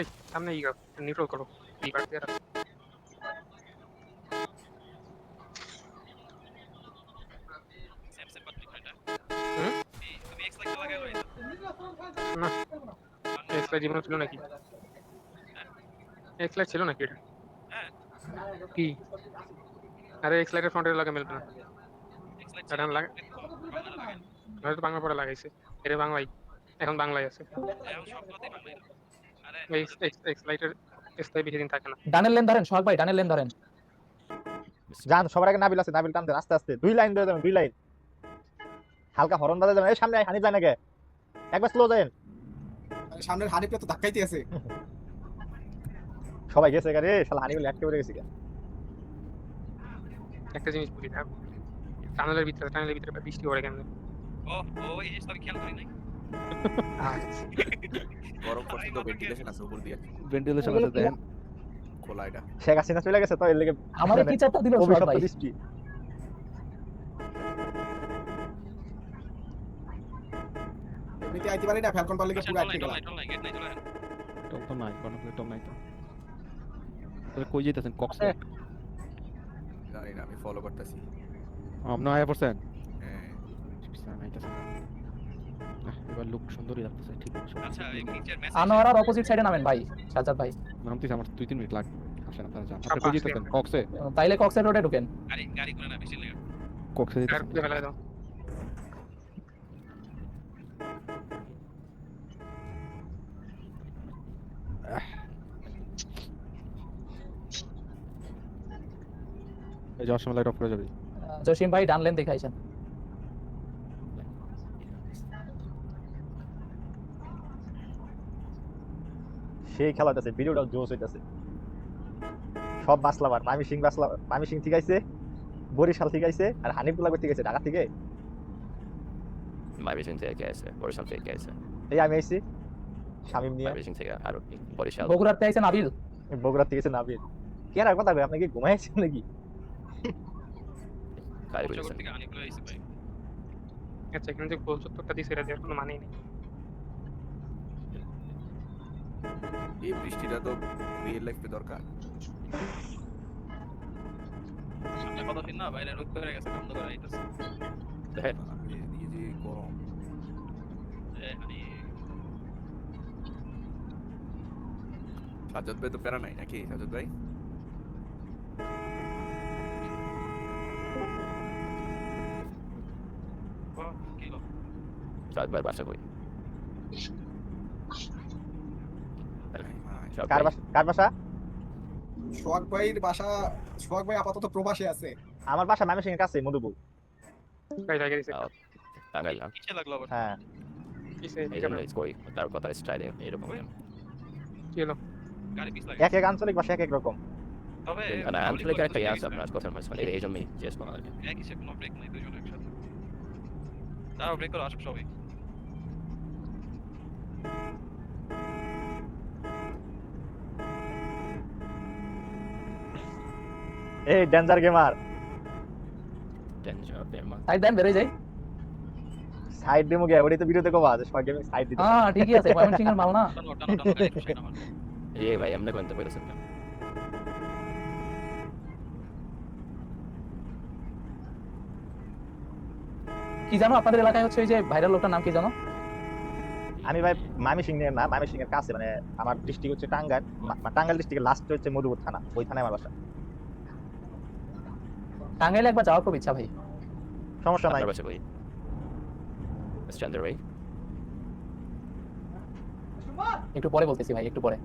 এই, সামনে ই নিউট্রাল করো কাট দিয়ে রাখো। না ছিল নাকি? এক্স লাইট ছিল নাকি কি? আরে এক্সলাইটের ফ্রন্টের লাগে মিলবে না। বাংলা পড়ে লাগাইছে। বাংলাই, এখন বাংলায় আছে। এখন সবগুলোতেই বাংলাই আরে এই এক্স এক্স লাইটের স্থায়ী বেশি দিন থাকে না। ডানের লেন ধরেন সোহাগ ভাই ডানের লেন ধরেন। যান সবার আগে নাবিল আছে নাবিল টান আস্তে আস্তে দুই লাইন ধরে যাবেন দুই লাইন। হালকা হরন বাজে যাবেন এই সামনে আয়, যায় নাকি একবার স্লো যাবেন। সামনের হানিফটা তো ধাক্কাইতে আছে। সবাই গেছে গাড়ি শালা হানিফ ল্যাটকে পড়ে গেছে গা। একটা জিনিস বুঝি না টানেলের ভিতরে টানেলের ভিতরে বৃষ্টি পড়ে কেন ও ও এই জিনিসটা আমি খেয়াল করি নাই। গরম করতে তো ভেন্টিলেশন আছে উপর দিয়ে। ভেন্টিলেশন আছে দেখেন খোলা এটা। শেখ হাসিনা চলে গেছে তো এর লেগে আমারে কি চাপটা দিল সোহাগ ভাই? বৃষ্টি এমনিতে আইতে পারি না ফ্যালকন পারলে আচ্ছা পুরো আটকে টল গেলাম নাই টল নাই গেট নাই চলে আসেন টম তো নাই কোনো টম নাই তো। তাহলে কই যাইতেছেন কক্সে জানি না আমি ফলো করতেছি। আপনি আয়া পড়ছেন হ্যাঁ। নাইতেছেন এবার লুক সুন্দরই লাগতেছে ঠিক আছে। আচ্ছা এই নিচের মেসেজ আনোয়ারার অপোজিট সাইডে নামেন ভাই সাজ্জাদ ভাই। নামতেছে আমার দুই তিন মিনিট লাগবে আসেন আপনারা যান। আপনি কই আসলে কক্সে। তাইলে কক্সের রোডে ঢুকেন। গাড়ি গাড়ি করে না বেশি লাগে। কক্সে আর যাইতেছেন খুঁজে দাও। এই যাওয়ার সময় লাইট অফ করে যাবে। জসিম ভাই ডান লেন দেখাইছেন সেই খেলা হইতাছে ভিডিওটাও জোস হইতাছে। সব বাসলাবার মামি সিং বাসলা মামি সিং ঠিক আছে বরিশাল ঠিক আছে আর হানিফুল্লাহ থেকে আছে ঢাকা থেকে? মাইবেশন থেকে আছে? বরিশাল থেকে আছে? এই আমি আইছি শামিম নিয়ে। মাইবেশন থেকে আর বরিশাল। বগুড়াতে আইছেন আবিল বগুড়া থেকে আছে নাবিল। কে আর কথা কই আপনি কি ঘুমাইছেন নাকি? কারি জগৎ বলেছেন থেকে আইছে ভাই। আচ্ছা এখানে যে গোল চত্বরটা দিছে দেওয়ার কোনো মানেই নেই। এই বৃষ্টিটা তো রিয়েল লাইফে দরকার। কথা না বাইরে রোদ করে গেছে বন্ধ করে আইতাছে গরম। মানে ভাই তো প্যারা নাই নাকি? ভাই? বাসা কই? কার বাসা? কার বাসা? সোহাগ ভাইয়ের বাসা সোহাগ ভাই আপাতত প্রবাসে আছে। আমার বাসা মামি সিং এর কাছে মধুপুর কই জায়গায় টাঙ্গাইল কিসে লাগল আবার? হ্যাঁ। কিসে? কই তার কথা স্টাইলে এরকম। কি হলো? গাড়ি পিছ লাগে এক এক আঞ্চলিক ভাষা এক এক রকম। তবে আঞ্চলিক একটা আছে আপনার কথার মাঝখানে এই জন্যই জিজ্ঞেস করা আর কি। একই কোনো ব্রেক নাই দুজন একসাথে। তারাও ব্রেক করে আসুক সবাই। এই danger gamer Danger, Denmark. Side দেন বেরোয় যাই। সাইড দিমু গে ওটাই তো ভিডিওতে কবা যে সবাই গেমিং সাইড দিতে। হ্যাঁ ঠিকই আছে ময়মন সিং এর মাল না। আমার এই ভাই এমনি কোনটা? কি জানো আপনাদের এলাকায় হচ্ছে ওই যে ভাইরাল লোকটার নাম কি জানো? আমি ভাই মামি সিং এর না মামি সিং এর কাছে মানে আমার ডিস্ট্রিক্ট হচ্ছে টাঙ্গাইল মা- টাঙ্গাইল ডিস্ট্রিক্টের লাস্ট হচ্ছে মধুপুর থানা ওই থানায় আমার বাসা। টাঙ্গাইলে একবার যাওয়ার খুব ইচ্ছা ভাই। সমস্যা নাই? Strander ভাই? একটু পরে বলতেছি ভাই একটু পরে।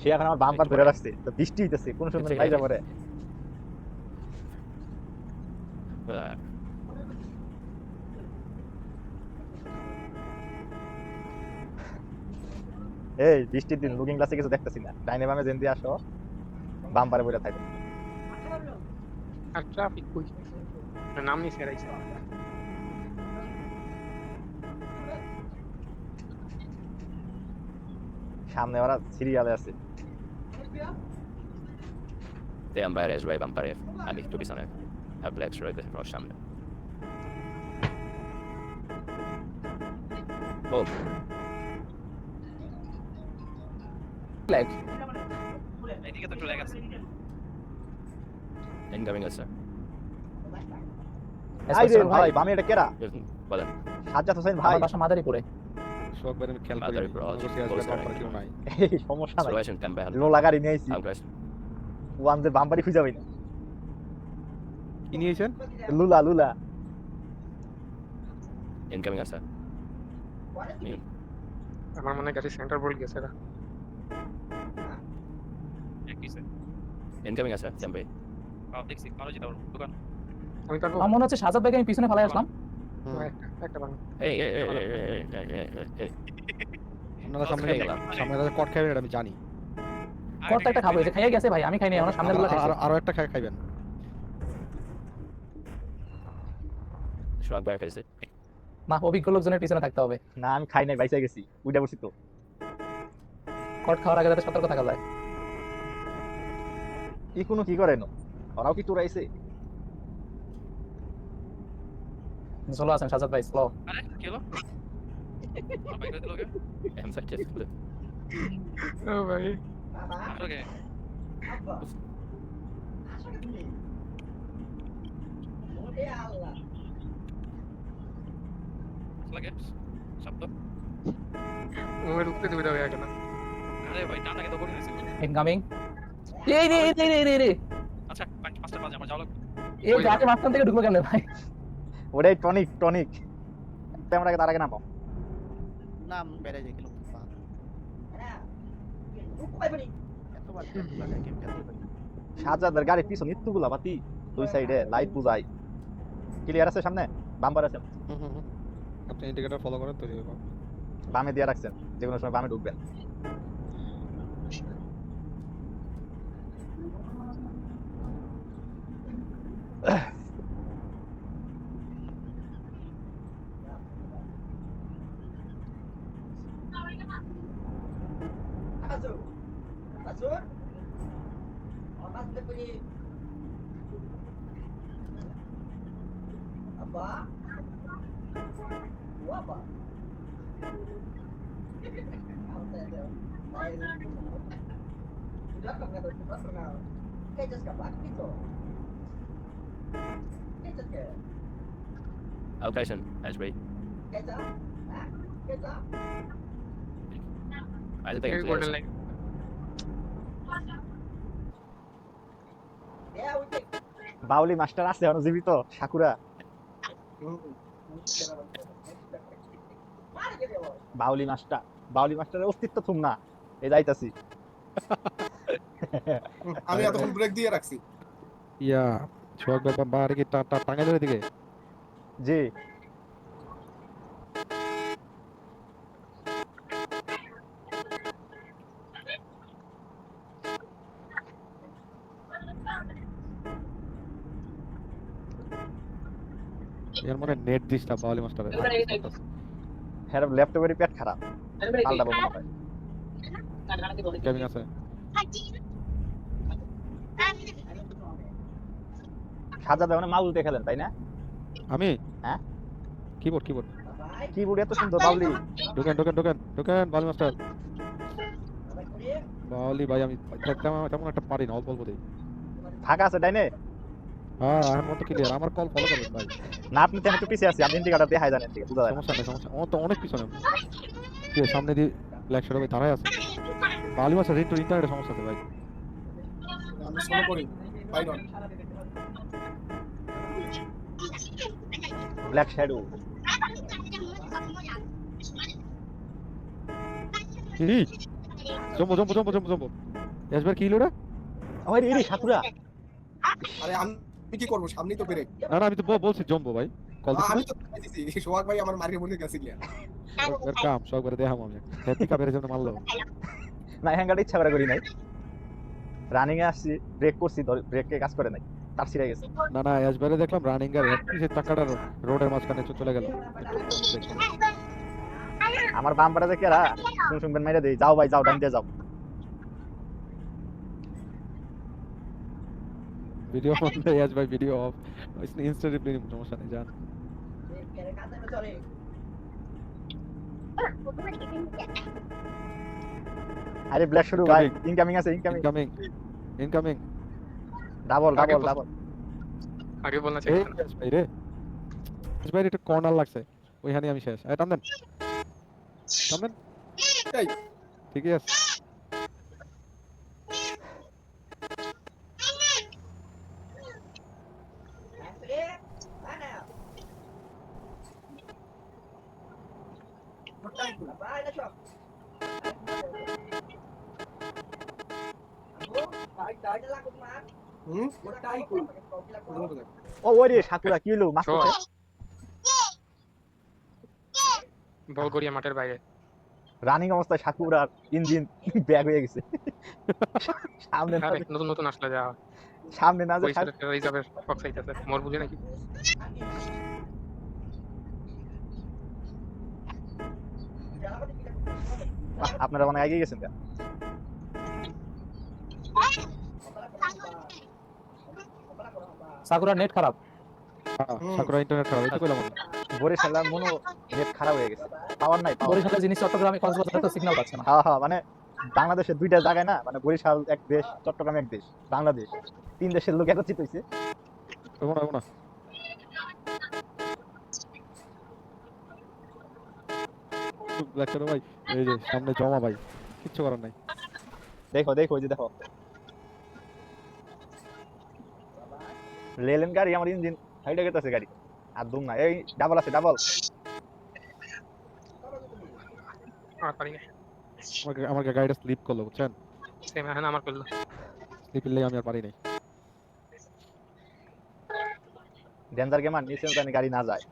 সে এখন আমার বাম্পার ধরে রাখছে। তো বৃষ্টি হইতেছে কোন সময় এই বৃষ্টির দিন লুকিং গ্লাসে কিছু দেখতেছি না। ডাইনে বামে যেন দিয়ে আসো। বাম্পারে বইরা থাকে। আর ট্রাফিক কই নাম নিয়ে সেরাইছে সামনে ওরা সিরিয়ালে আছে Te ambare es rave ambare. Ali tu bisane. A black shroy de ro সামনে Oh. Black. এদিকে তো একটু ল্যাগ আছে ইনকামিং আছে ভাই রে ভাই বামে এটা কেরা? বলেন সাজ্জাদ হোসেন ভাই। বাসা মাদারীপুরে। শোক বের খেল করি। সমস্যা নাই। লো লাগারি নিয়ে আইছি। ওয়ান দে বামবাড়ি খুঁজে পাই না। কি নিয়েছেন? লুলা লুলা। ইনকামিং আছে আমার মনে কাছে সেন্টার বল গেছে না ইনকামিং আছে চ্যাম্পিয়ন দেখছি যেতে পারব দোকান আমার হচ্ছে ভাইকে আমি পিছনে আসলাম। অভিজ্ঞ লোকজনের পিছনে থাকতে হবে। না আমি খাই নাই গেছি। তো। কট খাওয়ার আগে যাতে যায়। কি কোনো কি করেন? ওরাও কি টুরাইছে চলো আসেন সাজাদ ভাই চলো। আরে কি হলো? এম ইনকামিং এই রে রে রে রে। এই গাড়ি মাঝখান থেকে ঢুকলো কেমনে ভাই? ওটাই টনিক টনিক। ক্যামেরাকে তার আগে নামো নাম বেড়ে যায় গেল সাজাদের গাড়ির পিছনে ইত্তুগুলা বাতি দুই সাইডে লাইট বুঝাই ক্লিয়ার আছে সামনে? বাম্পার আছে? হুম, হুম, হুম। আপনি ইন্ডিকেটর ফলো করেন তৈরি হবে বামে দিয়ে রাখছেন। যে কোনো সময় বামে ঢুকবেন। ওয়াবা ওয়াবা Udah get nggak tahu personal. Kayak just kapan gitu. Kayak just kayak. Allocation, Ashby. Kayak just, ah, kayak just. I think it's clear. বাউলি মাস্টার আছে জীবিত সাকুরা বাউলি মাস্টার বাউলি মাস্টারের অস্তিত্ব থুম না এ যাইতাছি। আমি এতক্ষণ ব্রেক দিয়ে রাখছি। ইয়া শোক ভাই বাম্পার কি টা- টা- টাঙ্গাইলের দিকে জি। মানে নেট ডিস্টার্ব বাউলি মাস্টারের হ্যাঁ ল্যাপটপের পেট খারাপ। পাল্টা বন্ধ হয় কেবিন আছে। সাজা দেওয়া মাউল দিয়ে খেলেন তাই না? আমি? হ্যাঁ? কিবোর্ড কিবোর্ড কিবোর্ড এত সুন্দর বাউলি। ঢোকেন ঢোকেন ঢোকেন ঢোকেন বাউলি মাস্টার। বাউলি ভাই আমি তেমন তেমন একটা পারি না অল্প অল্প দিই। ফাঁকা আছে তাই না? হ্যাঁ আমার মতো ক্লিয়ার আমার কল ফলো করবেন ভাই। না আপনি তো একটু পিছিয়ে আছি আপনি ইন্ডিকেটর দেখাই জানেন ঠিক বুঝা যায় সমস্যা নেই সমস্যা ও তো অনেক পিছনে। কি রে, সামনে দিয়ে ব্ল্যাক শ্যাডো ভাই দাঁড়ায় আছে। বাউলি মাস্টার একটু ইন্টারনেটের সমস্যা আছে ভাই। আমি স্লো করি বাই নট ব্ল্যাক শ্যাডো কি? Jumbo jumbo jumbo jumbo jumbo. এসবার কি লোটা আমার এরি সাকুরা আরে আমি আমি কি করব? সামনেই তো ব্রেক না না আমি তো বলছি জম্বো ভাই। কল আমি তো দিছি সোহাগ ভাই আমার মার্কেট মধ্যে গেছে গিয়া। এর কাম সব করে দেখাম আমি হ্যাপি কাপের জন্য মারলো। না হ্যাঙ্গারটা ইচ্ছা করে করি নাই। রানিং এ আসছি ব্রেক করছি ব্রেকে কাজ করে নাই। তার ছিঁড়ে গেছে। না না এসবারে দেখলাম রানিং এর সে টাকাটা রোডের মাঝখানে চলে গেল। আমার বাম শুন শুনবেন মাইরা দেই। যাও ভাই যাও ডান দিয়ে যাও। ভিডিও অন এস ভাই ভিডিও অফ ইনস্টা রিপ্লাই সমস্যা নেই জান আরে ব্ল্যাক শুরু ভাই Incoming. ইনকামিং আছে incoming incoming incoming double double double আগে বলনা এই চাই ভাই রে। ভাই একটা কর্নার লাগছে। ওইখানে আমি শেষ। এই টান দেন। টান দেন। এই। ঠিকই আছে। ও ওই রে সাকুরা কি হলো? মাছ? বল গড়িয়া মাঠের বাইরে। রানিং অবস্থায় সাকুরার ইঞ্জিন ব্যাগ হয়ে গেছে। সামনে না নতুন নতুন আসলে যা। সামনে না যে ওই সাইডে রিজার্ভের ফক চাইতেছে মোর বুঝে নাকি? আপনারা অনেক এগিয়ে গেছেন কেন? সাকুরার নেট খারাপ। সাকুরা ইন্টারনেট খারাপ তো কইলাম। বরিশালের মনো নেট খারাপ হয়ে গেছে। পাওয়ার নাই বরিশালের জিনিস চট্টগ্রামে কক্সবাজারে তো সিগন্যাল পাচ্ছে না। হ্যাঁ হ্যাঁ মানে বাংলাদেশের দুইটা জায়গায় না মানে বরিশাল এক দেশ চট্টগ্রাম এক দেশ বাংলাদেশ তিন দেশের লোক একত্রিত এগো না ভাই এই যে সামনে জমা ভাই কিচ্ছু করার নাই। দেখো দেখো ওই যে দেখো। লেলেন গাড়ি আমার ইঞ্জিন হাইটে গেতেছে গাড়ি। আর দুম না এই ডাবল আছে ডাবল আর পারি না আমাকে আমাকে গাড়িটা স্লিপ করল বুঝছেন? সেম এখন আমার করল। স্লিপ নিলে আমি আর পারি নাই। ডেঞ্জার গেমার নিচে জানি গাড়ি না যায়।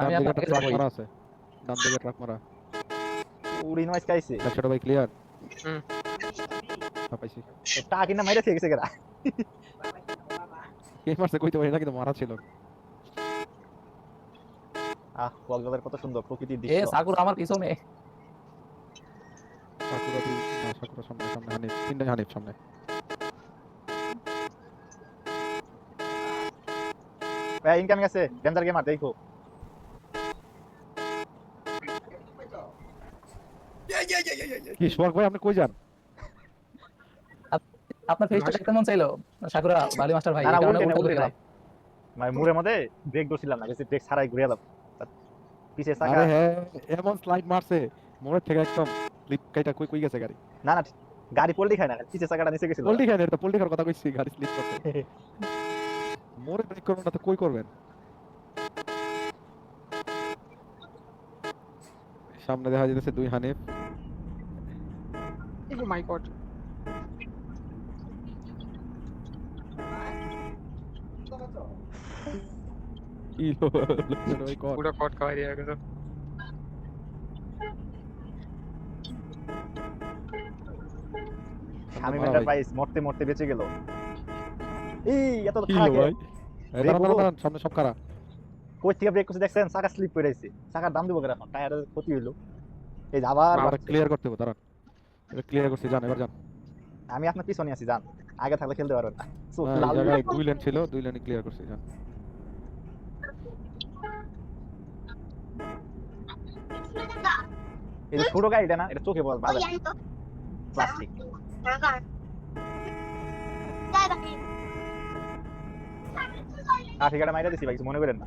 আমি আপনাকে ট্রাক মারা আছে। ডান দিকে ট্রাক মারা। উড়ি নয় খাইছে ব্ল্যাক ভাই ক্লিয়ার হুম। হ্যাঁ পাইছি। টা কিনা মাইরে থেকে গেছে গেরা। কে মারছে কইতে পারি না কিন্তু মারা ছিল। আহ কক্সবাজার কত সুন্দর প্রকৃতির এ দৃশ্য। সাকুরা আমার পিছনে। সাকুরা না সাকুরা সামনে সামনে হানিফ তিনটা হানিফ সামনে। ভাই ইনকামিং আছে ডেঞ্জার গেমার দেখো। কি সোহাগ ভাই আপনি কই যান? আপনার ফেসটা দেখতে মন চাইলো? সাকুরা বালি মাস্টার ভাই না, না, কারণে উল্টে না, উল্টো উল্টে গেলাম। মানে মুড়ের মধ্যে ব্রেক ধরছিলাম না গেছে ব্রেক ছাড়াই ঘুরে গেলাম। পিছে চাকা আরে হ্যাঁ এমন স্লাইড মারছে মোড়ের থেকে একদম স্লিপ কাইটা কই কই গেছে গাড়ি? না না গাড়ি পল্টি খায় না পিছে চাকাটা নিচে গেছিল। পোল্টি খান এটা পোল্টি খার কথা কইছি গাড়ি স্লিপ করছে মোড়ে ব্রেক করবেন না তো কই করবেন? সামনে দেখা যাচ্ছে দুই হানিফ। ও মাই গড কি ওই কর পুরো কট খাওয়াই দিয়ে গেছে। স্বামী মারা ভাই। মরতে মরতে বেঁচে গেল। এই এত খারাপ ভাই? এই দাঁড়ান, দেখো। দাঁড়ান, দাঁড়ান, সামনে সব কারা? কই থেকে ব্রেক করছে দেখছেন? চাকা স্লিপ করে আইছে। চাকার দাম দিব টায়ারের ক্ষতি হইল। এই আবার ক্লিয়ার করতে হবে দাঁড়ান। ক্লিয়ার করছি জান এবার আমি আপনার পিছনে আছি জান আগে থাকলে খেলতে পারবেন হ্যাঁ, দুই লেন ছিল দুই লেনে ক্লিয়ার করছি জান এই যে ছোট গাড়িটা না এটা চোখে বল বাজে প্লাস্টিক আঠিকাটা মাইরা দিছি ভাই মনে করেন না।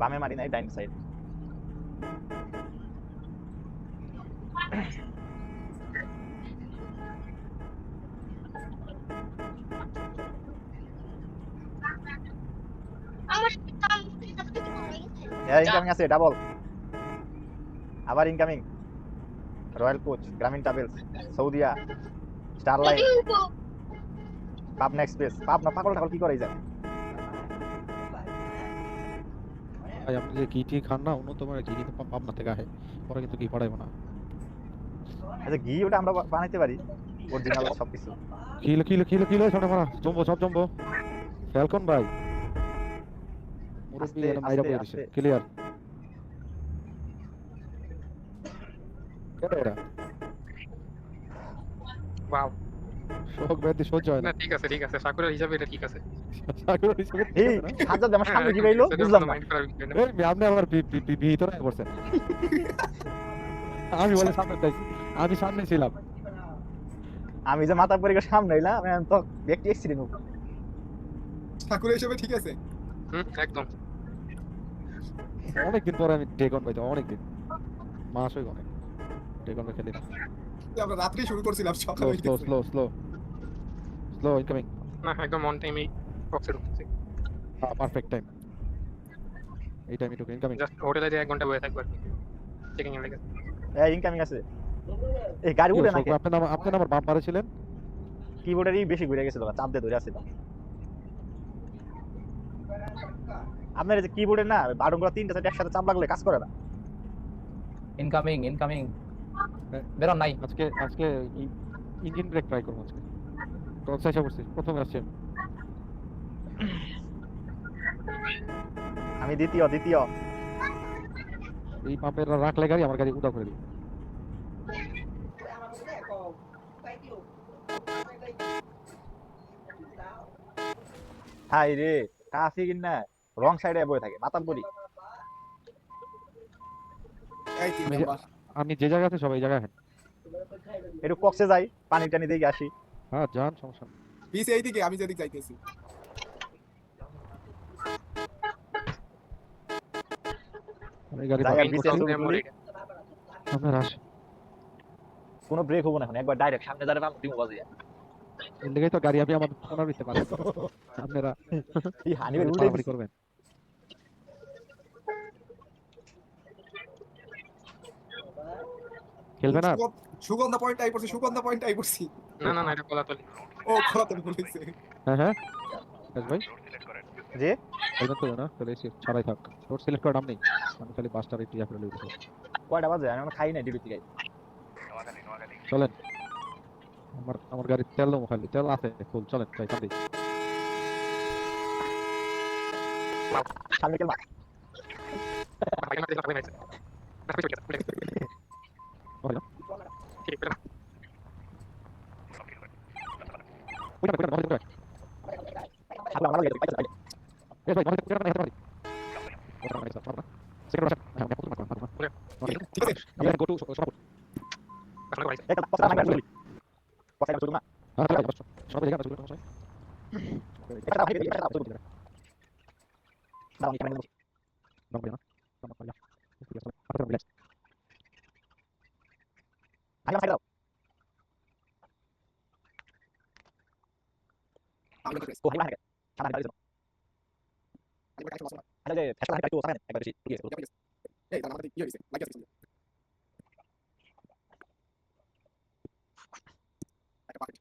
বামে মারি নাই ডাইন সাইড। ইনকামিং আছে ডাবল আবার incoming royal coach Grameen travels Saudia Starlight Pabna express Pabna পাগল টাগল কি করে যায় ভাই আপনি যে ঘি খান না ঘি কিন্তু পাবনা থেকে পরে কিন্তু ঘি পাঠাইবো না। আচ্ছা ঘি ওটা আমরা বানাইতে পারি। অরিজিনাল সবকিছু। কিলো কিলো কিলো কিলো ছোট মারা। জম্বো সব জম্বো। ফ্যালকন ভাই। মুরব্বি মাইরা পড়ে দিছে ক্লিয়ার ওয়াও শোক ব্যাধি সহ্য হয় না। ঠিক আছে ঠিক আছে সাকুরের হিসাবে এটা ঠিক আছে। সাগর হিসেবে এই হাজার আমার সামনে কি ঠিক পাইলো? আছে, এটা বুঝলাম না। এই আপনি ভি- ভিতরে পড়ছেন। আমি বলে সামনে চাইছি আমি সামনে ছিলাম। আমি যে মাথা পরে সামনে এলাম তো ব্যক্তি এক্সিডেন্ট ঠাকুর হিসেবে ঠিক আছে। হুম একদম। অনেকদিন পরে আমি টেক অন পাইছি অনেকদিন। মাস হয়ে অনেক টেক অন খেলি আমরা রাত্রি শুরু করছিলাম সকালে slow slow slow slow incoming না একদম অন টাইমেই বক্সে ঢুকতেছি পারফেক্ট টাইম এই টাইমে ঢুকে ইনকামিং জাস্ট হোটেলে যে এক ঘণ্টা বসে থাকব আর চেকিং এর লেগে। এই ইনকামিং আছে। এই গাড়ি উড়ে নাকি? আপনার নাম আপনার নাম্বার বাম পারে ছিলেন? কিবোর্ডেরই বেশি ঘুরে গেছিল চাপ দিয়ে ধরে আছিল আপনার এই যে কিবোর্ডের না বাটনগুলো তিনটা সাইড একসাথে চাপ লাগলে কাজ করে না। Incoming incoming. বেরোন নাই। আজকে আজকে ইঞ্জিন ব্রেক ট্রাই করব আজকে। তো চেষ্টা করছি প্রথমে আসছে আমি। দ্বিতীয় দ্বিতীয়। এই পাপের রাখলে গাড়ি আমার গাড়ি উদা করে দিই হাই রে ট্রাফিক না রং সাইডে বয়ে থাকে মাতাম পরি এই তিন আমি- যে জায়গায় আছে সবাই জায়গায় হেন একটু কক্সে যাই পানি টানি দিয়ে আসি। হ্যাঁ যান সমস্যা নেই। পিস এইদিকে আমি যেদিক যাইতেছি। এই জায়গা কোনো ব্রেক হব না এখন একবার ডাইরেক্ট সামনে দাঁড়িয়ে পাম দিমু বাজে এর লেগেই তো গাড়ি আপনি আমার ফোনার দিতে পারেন আপনারা এই হানিবে উল্টে করবেন। খেলবে না? সুগন্ধ- পয়েন্ট আই পড়ছি সুগন্ধা পয়েন্ট আই পড়ছি না না না এটা কলাতলি। ও খোলা তো বলেছে। হ্যাঁ হ্যাঁ। ভাই? যে খেলবেন তো না তাহলে এসে ছাড়াই থাক। রোড সিলেক্ট করার নাম নেই। আমি খালি বাসটার একটু করে লইতেছি কয়টা বাজে? আমি খাই নাই ডিউটি থেকে। চলেন। আমার আমার গাড়ির তেল দেবো খালি। তেল আছে ফুল চলেন যাই সামনে সামনে কেলমা Ayo, ayo. ওইটা সামনে আমার লাগে পাইছে এ ভাই